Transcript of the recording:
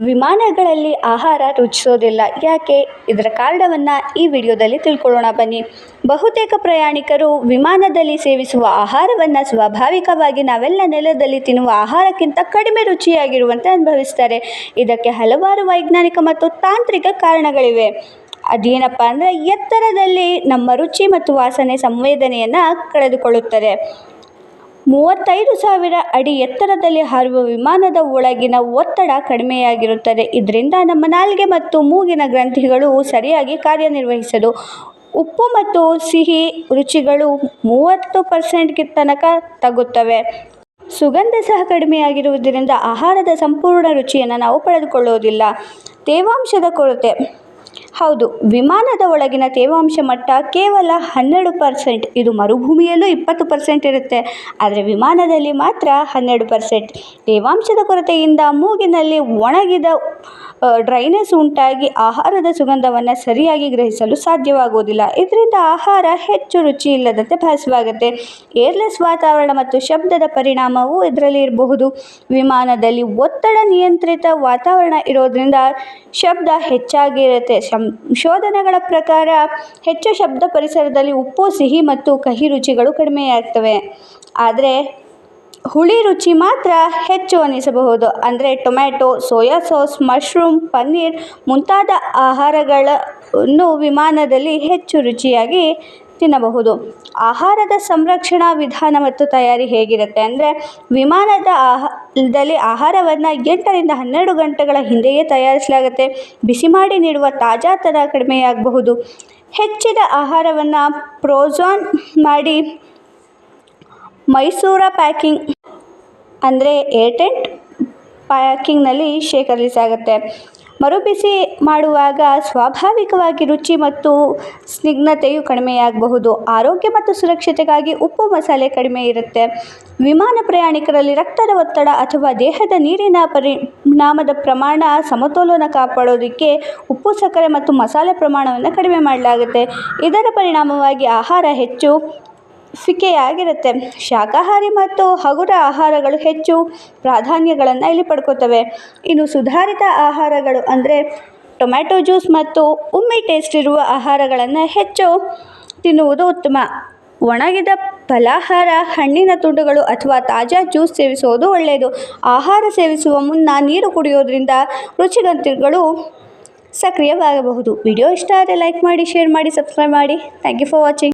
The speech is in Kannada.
ವಿಮಾನಗಳಲ್ಲಿ ಆಹಾರ ರುಚಿಸೋದಿಲ್ಲ. ಯಾಕೆ? ಇದರ ಕಾರಣವನ್ನು ಈ ವಿಡಿಯೋದಲ್ಲಿ ತಿಳ್ಕೊಳ್ಳೋಣ ಬನ್ನಿ. ಬಹುತೇಕ ಪ್ರಯಾಣಿಕರು ವಿಮಾನದಲ್ಲಿ ಸೇವಿಸುವ ಆಹಾರವನ್ನು ಸ್ವಾಭಾವಿಕವಾಗಿ ನಾವೆಲ್ಲ ನೆಲದಲ್ಲಿ ತಿನ್ನುವ ಆಹಾರಕ್ಕಿಂತ ಕಡಿಮೆ ರುಚಿಯಾಗಿರುವಂತೆ ಅನುಭವಿಸ್ತಾರೆ. ಇದಕ್ಕೆ ಹಲವಾರು ವೈಜ್ಞಾನಿಕ ಮತ್ತು ತಾಂತ್ರಿಕ ಕಾರಣಗಳಿವೆ. ಅದೇನಪ್ಪ ಅಂದರೆ ಎತ್ತರದಲ್ಲಿ ನಮ್ಮ ರುಚಿ ಮತ್ತು ವಾಸನೆ ಸಂವೇದನೆಯನ್ನು ಕಳೆದುಕೊಳ್ಳುತ್ತದೆ. ಮೂವತ್ತೈದು ಸಾವಿರ ಅಡಿ ಎತ್ತರದಲ್ಲಿ ಹಾರುವ ವಿಮಾನದ ಒಳಗಿನ ಒತ್ತಡ ಕಡಿಮೆಯಾಗಿರುತ್ತದೆ. ಇದರಿಂದ ನಮ್ಮ ನಾಲ್ಗೆ ಮತ್ತು ಮೂಗಿನ ಗ್ರಂಥಿಗಳು ಸರಿಯಾಗಿ ಕಾರ್ಯನಿರ್ವಹಿಸಲು ಉಪ್ಪು ಮತ್ತು ಸಿಹಿ ರುಚಿಗಳು ಮೂವತ್ತು ಪರ್ಸೆಂಟ್ಗೆ ತನಕ ತಗುತ್ತವೆ ಸುಗಂಧ ಸಹ ಕಡಿಮೆಯಾಗಿರುವುದರಿಂದ ಆಹಾರದ ಸಂಪೂರ್ಣ ರುಚಿಯನ್ನು ನಾವು ಪಡೆದುಕೊಳ್ಳುವುದಿಲ್ಲ. ತೇವಾಂಶದ ಕೊರತೆ. ಹೌದು, ವಿಮಾನದ ಒಳಗಿನ ತೇವಾಂಶ ಮಟ್ಟ ಕೇವಲ ಹನ್ನೆರಡು ಪರ್ಸೆಂಟ್. ಇದು ಮರುಭೂಮಿಯಲ್ಲೂ ಇಪ್ಪತ್ತು ಪರ್ಸೆಂಟ್ ಇರುತ್ತೆ. ಆದರೆ ವಿಮಾನದಲ್ಲಿ ಮಾತ್ರ ಹನ್ನೆರಡು ಪರ್ಸೆಂಟ್. ತೇವಾಂಶದ ಕೊರತೆಯಿಂದ ಮೂಗಿನಲ್ಲಿ ಒಣಗಿದ ಡ್ರೈನೆಸ್ ಉಂಟಾಗಿ ಆಹಾರದ ಸುಗಂಧವನ್ನು ಸರಿಯಾಗಿ ಗ್ರಹಿಸಲು ಸಾಧ್ಯವಾಗುವುದಿಲ್ಲ. ಇದರಿಂದ ಆಹಾರ ಹೆಚ್ಚು ರುಚಿ ಇಲ್ಲದಂತೆ ಭಾಸವಾಗುತ್ತೆ. ಏರ್ಲೆಸ್ ವಾತಾವರಣ ಮತ್ತು ಶಬ್ದದ ಪರಿಣಾಮವೂ ಇದರಲ್ಲಿ ಇರಬಹುದು. ವಿಮಾನದಲ್ಲಿ ಒತ್ತಡ ನಿಯಂತ್ರಿತ ವಾತಾವರಣ ಇರೋದ್ರಿಂದ ಶಬ್ದ ಹೆಚ್ಚಾಗಿರುತ್ತೆ. ಸಂಶೋಧನೆಗಳ ಪ್ರಕಾರ ಹೆಚ್ಚು ಶಬ್ದ ಪರಿಸರದಲ್ಲಿ ಉಪ್ಪು, ಸಿಹಿ ಮತ್ತು ಕಹಿ ರುಚಿಗಳು ಕಡಿಮೆಯಾಗ್ತವೆ. ಆದರೆ ಹುಳಿ ರುಚಿ ಮಾತ್ರ ಹೆಚ್ಚು ಅನಿಸಬಹುದು. ಅಂದರೆ tomato, soya sauce, mushroom, paneer ಮುಂತಾದ ಆಹಾರಗಳನ್ನು ವಿಮಾನದಲ್ಲಿ ಹೆಚ್ಚು ರುಚಿಯಾಗಿ ತಿನ್ನಬಹುದು. ಆಹಾರದ ಸಂರಕ್ಷಣಾ ವಿಧಾನ ಮತ್ತು ತಯಾರಿ ಹೇಗಿರುತ್ತೆ ಅಂದರೆ ವಿಮಾನದ ಆಹಾರದಲ್ಲಿ ಆಹಾರವನ್ನು ಎಂಟರಿಂದ ಹನ್ನೆರಡು ಗಂಟೆಗಳ ಹಿಂದೆಯೇ ತಯಾರಿಸಲಾಗುತ್ತೆ. ಬಿಸಿ ಮಾಡಿ ನೀಡುವ ತಾಜಾತನ ಕಡಿಮೆಯಾಗಬಹುದು ಹೆಚ್ಚಿದ ಆಹಾರವನ್ನು ಪ್ರೋಝಾನ್ ಮಾಡಿ ಮೈಸೂರ ಪ್ಯಾಕಿಂಗ್ ಅಂದರೆ ಏರ್ಟೆಂಟ್ ಪ್ಯಾಕಿಂಗ್ನಲ್ಲಿ ಶೇಖರಿಸಲಾಗುತ್ತೆ. ಮರುಬಿಸಿ ಮಾಡುವಾಗ ಸ್ವಾಭಾವಿಕವಾಗಿ ರುಚಿ ಮತ್ತು ಸ್ನಿಗ್ಧತೆಯು ಕಡಿಮೆಯಾಗಬಹುದು. ಆರೋಗ್ಯ ಮತ್ತು ಸುರಕ್ಷತೆಗಾಗಿ ಉಪ್ಪು ಮಸಾಲೆ ಕಡಿಮೆ ಇರುತ್ತೆ. ವಿಮಾನ ಪ್ರಯಾಣಿಕರಲ್ಲಿ ರಕ್ತದ ಒತ್ತಡ ಅಥವಾ ದೇಹದ ನೀರಿನ ಪರಿಣಾಮದ ಪ್ರಮಾಣ ಸಮತೋಲನ ಕಾಪಾಡೋದಕ್ಕೆ ಉಪ್ಪು, ಸಕ್ಕರೆ ಮತ್ತು ಮಸಾಲೆ ಪ್ರಮಾಣವನ್ನು ಕಡಿಮೆ ಮಾಡಲಾಗುತ್ತೆ. ಇದರ ಪರಿಣಾಮವಾಗಿ ಆಹಾರ ಹೆಚ್ಚು ಫಿಕೆಯಾಗಿರುತ್ತೆ ಶಾಖಾಹಾರಿ ಮತ್ತು ಹಗುರ ಆಹಾರಗಳು ಹೆಚ್ಚು ಪ್ರಾಧಾನ್ಯಗಳನ್ನು ಇಲ್ಲಿ ಪಡ್ಕೋತವೆ. ಇನ್ನು ಸುಧಾರಿತ ಆಹಾರಗಳು ಅಂದರೆ ಟೊಮ್ಯಾಟೊ ಜ್ಯೂಸ್ ಮತ್ತು ಉಮ್ಮಿ ಟೇಸ್ಟ್ ಇರುವ ಆಹಾರಗಳನ್ನು ಹೆಚ್ಚು ತಿನ್ನುವುದು ಉತ್ತಮ. ಒಣಗಿದ ಫಲಾಹಾರ, ಹಣ್ಣಿನ ತುಂಡುಗಳು ಅಥವಾ ತಾಜಾ ಜ್ಯೂಸ್ ಸೇವಿಸುವುದು ಒಳ್ಳೆಯದು. ಆಹಾರ ಸೇವಿಸುವ ಮುನ್ನ ನೀರು ಕುಡಿಯೋದ್ರಿಂದ ರುಚಿಗಂತಿಗಳು ಸಕ್ರಿಯವಾಗಬಹುದು. ವಿಡಿಯೋ ಇಷ್ಟ ಆದರೆ ಲೈಕ್ ಮಾಡಿ ಶೇರ್ ಮಾಡಿ ಸಬ್ಸ್ಕ್ರೈಬ್ ಮಾಡಿ. Thank you for watching